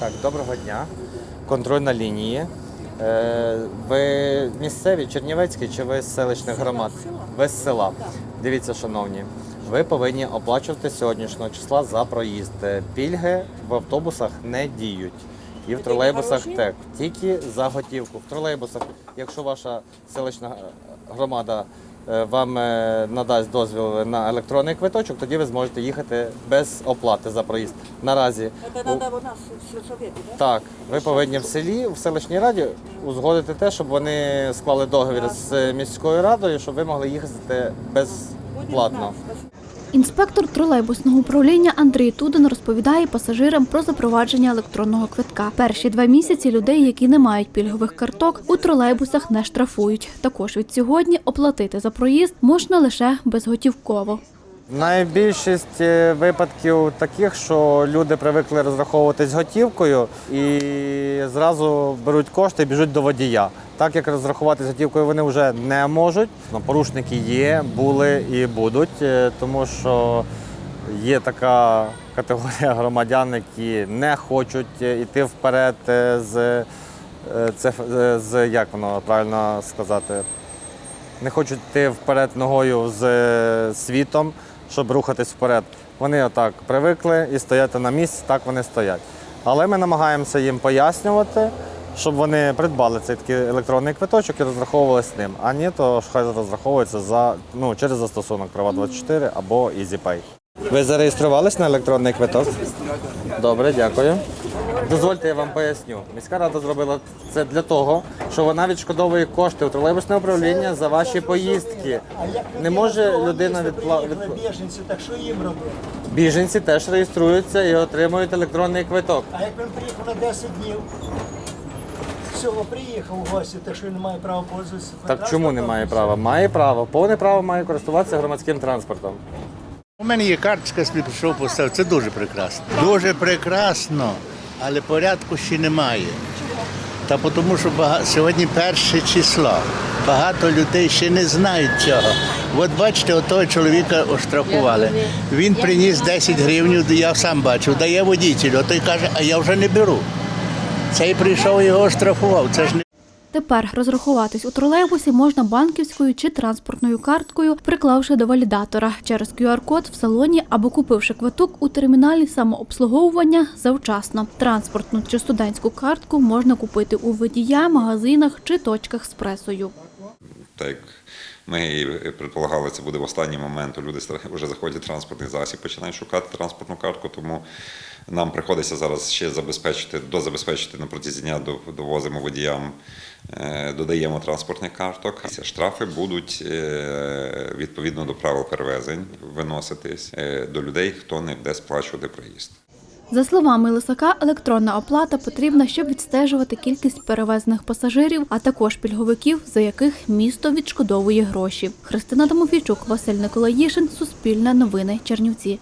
Так, доброго дня. Контроль на лінії. Е, Ви місцеві, Чернівецькі чи ви з селищних громад? Ви з села. Дивіться, шановні, ви повинні оплачувати сьогоднішнього числа за проїзд. Е, Пільги в автобусах не діють. І в тролейбусах так, тільки за готівку. В тролейбусах, якщо ваша селищна е, громада вам е, надасть дозвіл на електронний квиточок, тоді ви зможете їхати без оплати за проїзд. Наразі Це треба у нас в сельсовете, да? так, ви повинні в селі, в селищній раді узгодити те, щоб вони склали договір з міською радою, щоб ви могли їхати безплатно. Інспектор тролейбусного управління Андрій Тудин розповідає пасажирам про запровадження електронного квитка. Перші два місяці людей, які не мають пільгових карток, у тролейбусах не штрафують. Також від сьогодні оплатити за проїзд можна лише безготівково. Найбільшість е, випадків таких, що люди привикли розраховуватись готівкою і зразу беруть кошти і біжуть до водія. Так як розрахуватись готівкою вони вже не можуть. Ну, Порушники є, були і будуть, е, тому що є така категорія громадян, які не хочуть йти вперед е, з, це, е, з як воно правильно сказати, не хочуть йти вперед ногою з світом, щоб рухатись вперед. Вони отак привикли і стояти на місці, так вони стоять. Але ми намагаємося їм пояснювати, щоб вони придбали цей такий електронний квиточок і розраховувалися ним. А ні, то хай розраховується за, ну, через застосунок Права24 або EasyPay. Ви зареєструвались на електронний квиток? Добре, дякую. Дозвольте, я вам поясню. Міська рада зробила це для того, що вона відшкодовує кошти у тролейбусне управління за ваші поїздки. А Не може людина відпла- приїхали біженці, так що їм робити? Біженці теж реєструються і отримують електронний квиток. А як він приїхав на 10 днів, всього приїхав у гості, так що він не має права пользуватися. Так чому не має права? Має право. Повне право має користуватися громадським транспортом. У мене є карточка, собі пішов поставив. Це дуже прекрасно. Дуже прекрасно, але порядку ще немає. Та тому, що бага... сьогодні перше число. Багато людей ще не знають цього. От бачите, отого чоловіка оштрафували. Він приніс 10 гривень, я сам бачив, дає водителю, а той каже, а я вже не беру. Цей прийшов і його оштрафував. Це ж не Тепер розрахуватись у тролейбусі можна банківською чи транспортною карткою, приклавши до валідатора через QR-код в салоні або купивши квиток у терміналі самообслуговування завчасно. Транспортну чи студентську картку можна купити у водія, магазинах чи точках з пресою. так ми предполагали, це буде в останній момент. Люди вже заходять в транспортний засіб, починають шукати транспортну картку, тому нам приходиться зараз ще забезпечити, дозабезпечити на протязі дня довозимо водіям, е, додаємо транспортних карток. Ці Штрафи будуть е, відповідно до правил перевезень виноситись е, до людей, хто не буде сплачувати проїзд. За словами Лисака, електронна оплата потрібна, щоб відстежувати кількість перевезених пасажирів, а також пільговиків, за яких місто відшкодовує гроші. Христина Домофійчук, Василь Николаїшин, Суспільне новини, Чернівці.